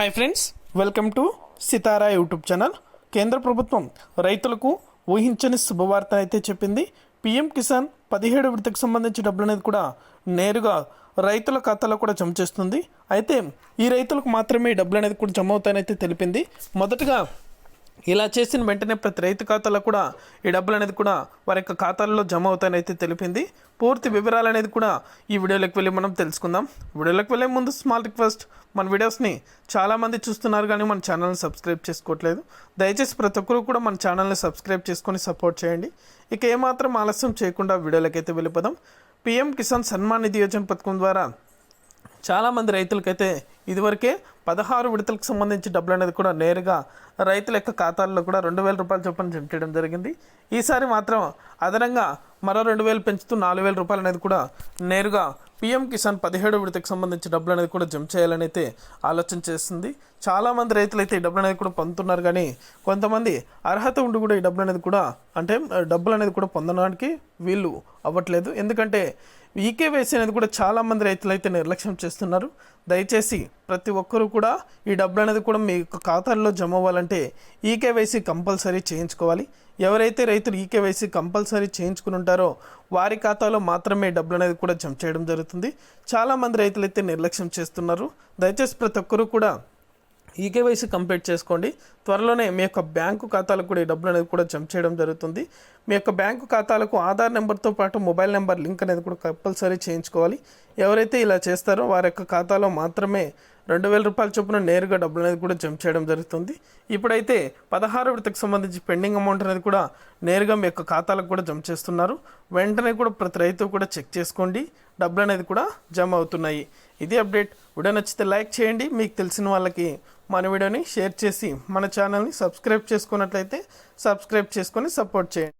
Hi friends welcome to Sitara YouTube channel కేంద్ర ప్రభుత్వం రైతులకు ఊహించని శుభవార్త అయితే చెప్పింది. పిఎం కిసాన్ పదిహేడు విడతకు సంబంధించి డబ్బులు అనేది కూడా నేరుగా రైతుల ఖాతాలో కూడా జమ చేస్తుంది. అయితే ఈ రైతులకు మాత్రమే డబ్బులు అనేది కూడా జమ అవుతాయని అయితే తెలిపింది. మొదటగా ఇలా చేసిన వెంటనే ప్రతి రైతు ఖాతాలో కూడా ఈ డబ్బులు అనేది కూడా వారి యొక్క ఖాతాల్లో జమ అవుతాయని అయితే తెలిపింది. పూర్తి వివరాలు అనేది కూడా ఈ వీడియోలోకి వెళ్ళి మనం తెలుసుకుందాం. వీడియోలోకి వెళ్ళే ముందు స్మాల్ రిక్వెస్ట్ మన వీడియోస్ని చాలామంది చూస్తున్నారు కానీ మన ఛానల్ని సబ్స్క్రైబ్ చేసుకోవట్లేదు. దయచేసి ప్రతి ఒక్కరు కూడా మన ఛానల్ని సబ్స్క్రైబ్ చేసుకొని సపోర్ట్ చేయండి. ఇక ఏమాత్రం ఆలస్యం చేయకుండా వీడియోలోకి అయితే వెళ్ళిపోదాం. పిఎం కిసాన్ సన్మాన్ నిధి యోజన పథకం ద్వారా చాలామంది రైతులకైతే ఇదివరకే పదహారు విడతలకు సంబంధించి డబ్బులు అనేది కూడా నేరుగా రైతుల యొక్క ఖాతాల్లో కూడా రెండు వేల రూపాయలు చొప్పున జమ చేయడం జరిగింది. ఈసారి మాత్రం అదనంగా మరో రెండు వేలు పెంచుతూ నాలుగు వేల రూపాయలు అనేది కూడా నేరుగా పిఎం కిసాన్ పదిహేడు విడతకు సంబంధించి డబ్బులు అనేది కూడా జమ చేయాలని అయితే ఆలోచన చేస్తుంది. చాలామంది రైతులు అయితే ఈ డబ్బులు అనేది కూడా పొందుతున్నారు కానీ కొంతమంది అర్హత ఉండి కూడా ఈ డబ్బులు అనేది కూడా అంటే డబ్బులు అనేది కూడా పొందడానికి వీళ్ళు అవ్వట్లేదు. ఎందుకంటే ఈకేవైసీ అనేది కూడా చాలామంది రైతులు అయితే నిర్లక్ష్యం చేస్తున్నారు. దయచేసి ప్రతి ఒక్కరూ కూడా ఈ డబ్బులు అనేది కూడా మీ యొక్క ఖాతాల్లో జమ అవ్వాలంటే ఈకేవైసీ కంపల్సరీ చేయించుకోవాలి. ఎవరైతే రైతులు ఈకేవైసీ కంపల్సరీ చేయించుకుని ఉంటారో వారి ఖాతాలో మాత్రమే డబ్బులు అనేది కూడా జమ చేయడం జరుగుతుంది. చాలామంది రైతులు అయితే నిర్లక్ష్యం చేస్తున్నారు. దయచేసి ప్రతి ఒక్కరూ కూడా ఈ కేవైసీ కంప్లీట్ చేసుకోండి. త్వరలోనే మీ యొక్క బ్యాంకు ఖాతాలకు కూడా ఈ డబ్బులు అనేది కూడా జమ చేయడం జరుగుతుంది. మీ యొక్క బ్యాంకు ఖాతాలకు ఆధార్ నెంబర్తో పాటు మొబైల్ నెంబర్ లింక్ అనేది కూడా కంపల్సరీ చేయించుకోవాలి. ఎవరైతే ఇలా చేస్తారో వారి యొక్క ఖాతాలో మాత్రమే రెండు వేల రూపాయల చొప్పున నేరుగా డబ్బులు అనేది కూడా జమ చేయడం జరుగుతుంది. ఇప్పుడైతే పదహారు విడతకు సంబంధించి పెండింగ్ అమౌంట్ అనేది కూడా నేరుగా మీ యొక్క ఖాతాలకు కూడా జమ చేస్తున్నారు. వెంటనే కూడా ప్రతి రైతు కూడా చెక్ చేసుకోండి. డబ్బులు అనేది కూడా జమ అవుతున్నాయి. ఇది అప్డేట్. వీడియో నచ్చితే లైక్ చేయండి. మీకు తెలిసిన వాళ్ళకి మన వీడియోని షేర్ చేసి మన ఛానల్ని సబ్స్క్రైబ్ చేసుకున్నట్లయితే సబ్స్క్రైబ్ చేసుకొని సపోర్ట్ చేయండి.